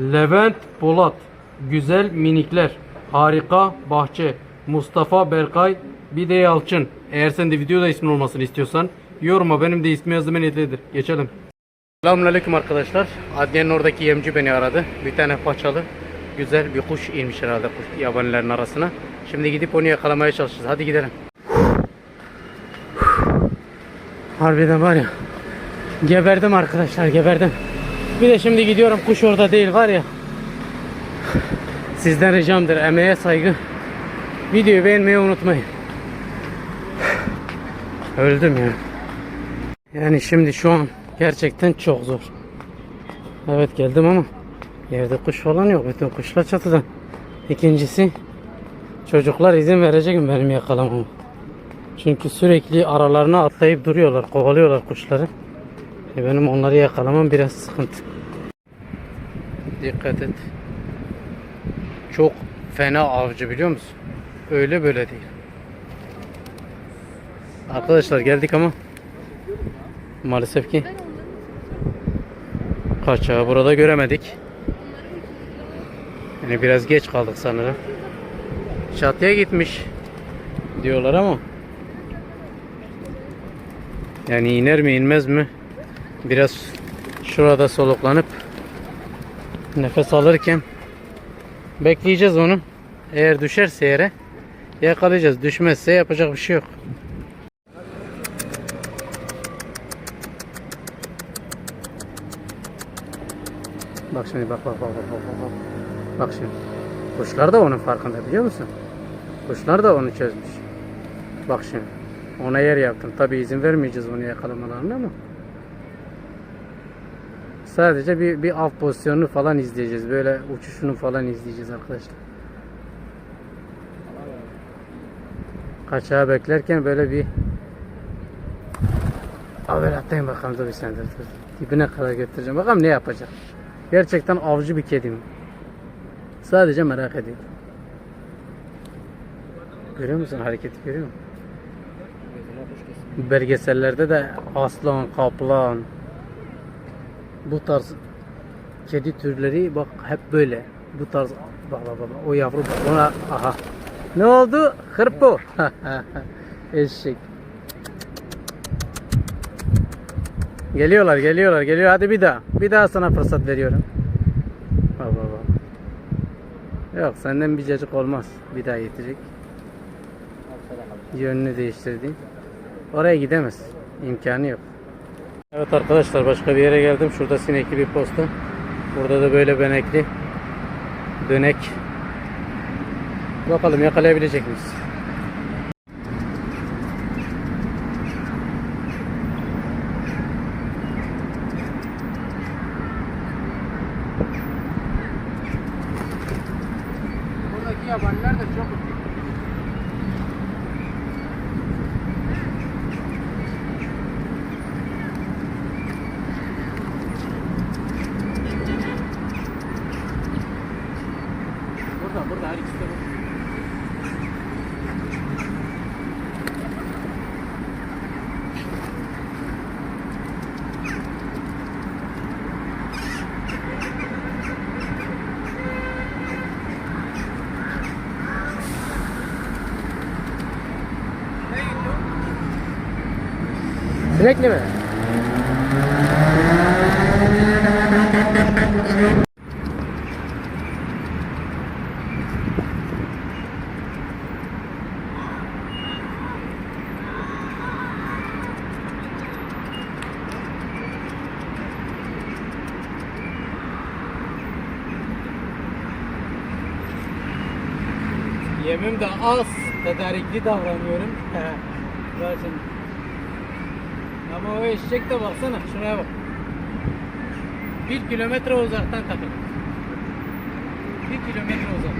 Levent Polat. Güzel minikler. Harika bahçe. Mustafa Berkay. Bir de Yalçın. Eğer sen de videoda ismin olmasını istiyorsan yoruma benim de ismi yazdım niyetlidir. Geçelim. Selamünaleyküm arkadaşlar. Adliyenin oradaki yemci beni aradı. Bir tane paçalı güzel bir kuş inmiş herhalde kuş yabanilerin arasına. Şimdi gidip onu yakalamaya çalışacağız. Hadi gidelim. Harbiden var ya. Geberdim arkadaşlar geberdim. Bir de şimdi gidiyorum kuş orada değil var ya. Sizden ricamdır emeğe saygı. Videoyu beğenmeyi unutmayın. Öldüm ya. Yani şimdi şu an gerçekten çok zor. Evet geldim ama yerde kuş falan yok. Bütün kuşlar çatıda. İkincisi çocuklar izin verecek mi benim yakalamama? Çünkü sürekli aralarına atlayıp duruyorlar, kovalıyorlar kuşları. E benim onları yakalamam biraz sıkıntı. Dikkat et. Çok fena avcı biliyor musun? Öyle böyle değil. Arkadaşlar geldik ama maalesef ki kaçağı burada göremedik. Yani biraz geç kaldık sanırım. Çatıya gitmiş diyorlar ama yani iner mi inmez mi? Biraz şurada soluklanıp nefes alırken bekleyeceğiz onu. Eğer düşerse yere yakalayacağız. Düşmezse yapacak bir şey yok. Bak şimdi bak bak bak bak bak bak. Bak şimdi. Kuşlar da onun farkında biliyor musun? Kuşlar da onu çözmüş. Bak şimdi. Ona yer yaptım. Tabi izin vermeyeceğiz onu yakalamalarına ama. Sadece bir, bir av pozisyonunu falan izleyeceğiz. Böyle uçuşunu falan izleyeceğiz arkadaşlar. Kaçağı beklerken böyle bir Abi atlayın bakalım dur bir sen dur, dur. Dibine kadar götüreceğim. Bakalım ne yapacak. Gerçekten avcı bir kedim. Sadece merak ediyorum. Görüyor musun hareketi görüyor musun? Belgesellerde de aslan, kaplan bu tarz kedi türleri bak hep böyle. Bu tarz bak bak bak o yavru bak ona aha. Ne oldu? Hırpo. Eşek. Geliyorlar, geliyorlar, geliyor. Hadi bir daha. Bir daha sana fırsat veriyorum. Bak bak bak. Yok senden bir cacık olmaz. Bir daha yetecek. Yönünü değiştirdi. Oraya gidemez. İmkanı yok. Evet arkadaşlar başka bir yere geldim. Şurada sinekli bir posta. Burada da böyle benekli. Dönek. Bakalım yakalayabilecek miyiz? Buradaki yabaniler de çok Burada, burada her ikisi de burada. Sürekli mi? Yemim de az, tedarikli davranıyorum. Şimdi. Ama o eşek de baksana, şuraya bak. Bir kilometre uzaktan takıl. Bir kilometre uzak.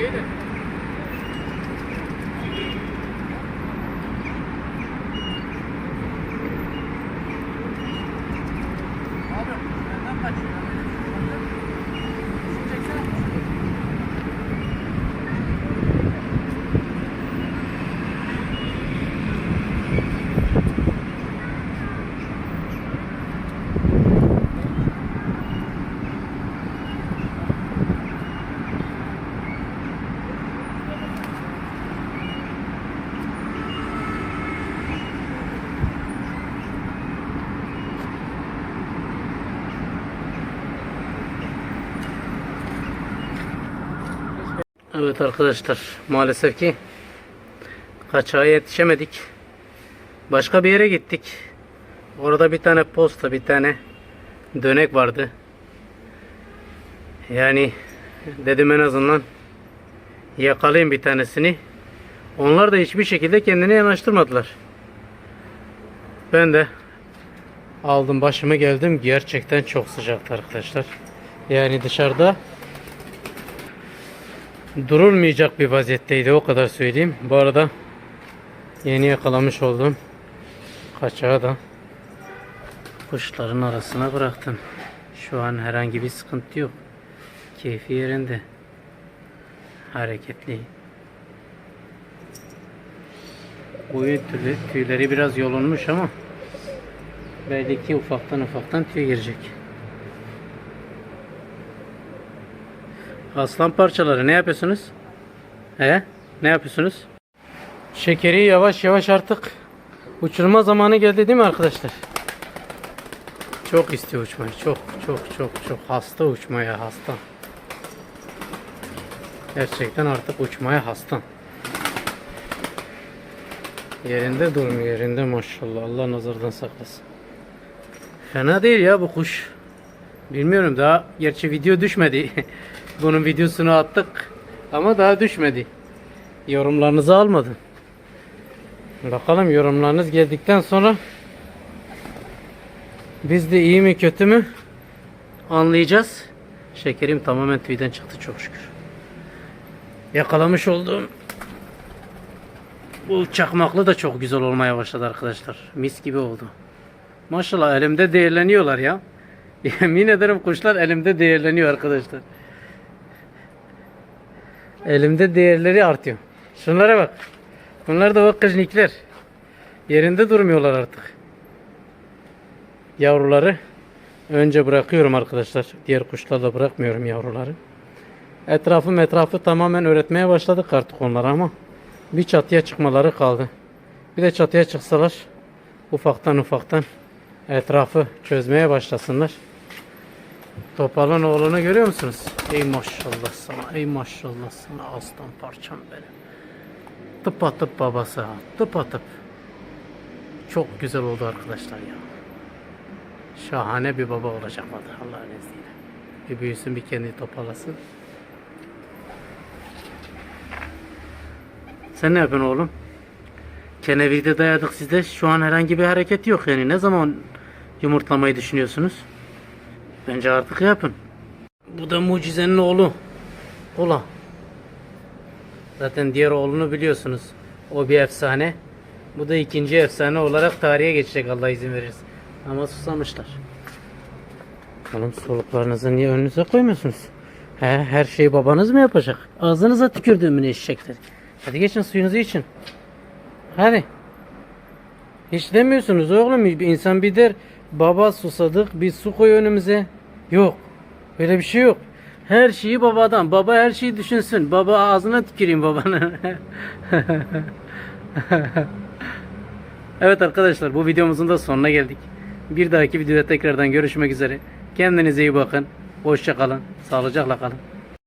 created. Evet arkadaşlar maalesef ki kaçağa yetişemedik. Başka bir yere gittik. Orada bir tane posta bir tane dönek vardı. Yani dedim en azından yakalayayım bir tanesini. Onlar da hiçbir şekilde kendini yanaştırmadılar. Ben de aldım başımı geldim. Gerçekten çok sıcaktı arkadaşlar. Yani dışarıda durulmayacak bir vaziyetteydi o kadar söyleyeyim. Bu arada yeni yakalamış olduğum kaçağı da kuşların arasına bıraktım. Şu an herhangi bir sıkıntı yok. Keyfi yerinde. Hareketli. Tüyleri, tüyleri biraz yolunmuş ama belli ki ufaktan ufaktan tüy girecek. Aslan parçaları ne yapıyorsunuz? He? Ne yapıyorsunuz? Şekeri yavaş yavaş artık uçurma zamanı geldi değil mi arkadaşlar? Çok istiyor uçmayı. Çok çok çok çok hasta uçmaya hasta. Gerçekten artık uçmaya hasta. Yerinde durmuyor yerinde maşallah. Allah nazardan saklasın. Fena değil ya bu kuş. Bilmiyorum daha gerçi video düşmedi. Bunun videosunu attık ama daha düşmedi. Yorumlarınızı almadım. Bakalım yorumlarınız geldikten sonra biz de iyi mi kötü mü anlayacağız. Şekerim tamamen tüyden çıktı çok şükür. Yakalamış olduğum bu çakmaklı da çok güzel olmaya başladı arkadaşlar. Mis gibi oldu. Maşallah elimde değerleniyorlar ya. Yemin ederim kuşlar elimde değerleniyor arkadaşlar. Elimde değerleri artıyor. Şunlara bak. Bunlar da bak kıznikler. Yerinde durmuyorlar artık. Yavruları önce bırakıyorum arkadaşlar. Diğer kuşlarla bırakmıyorum yavruları. Etrafı etrafı tamamen öğretmeye başladık artık onlara ama bir çatıya çıkmaları kaldı. Bir de çatıya çıksalar ufaktan ufaktan etrafı çözmeye başlasınlar. Topalın oğlunu görüyor musunuz? Ey maşallah sana, ey maşallah sana aslan parçam benim. Tıpatıp babası ha, tıpatıp. Çok güzel oldu arkadaşlar ya. Şahane bir baba olacak vallahi Allah'ın izniyle. Bir büyüsün bir kendi toparlasın. Sen ne yapıyorsun oğlum? Kenevide dayadık sizde. Şu an herhangi bir hareket yok yani. Ne zaman yumurtlamayı düşünüyorsunuz? Bence artık yapın. Bu da mucizenin oğlu. Ola. Zaten diğer oğlunu biliyorsunuz. O bir efsane. Bu da ikinci efsane olarak tarihe geçecek Allah izin verirse. Ama susamışlar. Oğlum soluklarınızı niye önünüze koymuyorsunuz? He, her şeyi babanız mı yapacak? Ağzınıza tükürdüğümün eşekler. Hadi geçin suyunuzu için. Hadi. Hiç demiyorsunuz oğlum. İnsan bir der baba susadık bir su koy önümüze. Yok. Öyle bir şey yok. Her şeyi babadan. Baba her şeyi düşünsün. Baba ağzına tüküreyim babanın. evet arkadaşlar bu videomuzun da sonuna geldik. Bir dahaki videoda tekrardan görüşmek üzere. Kendinize iyi bakın. Hoşça kalın. Sağlıcakla kalın.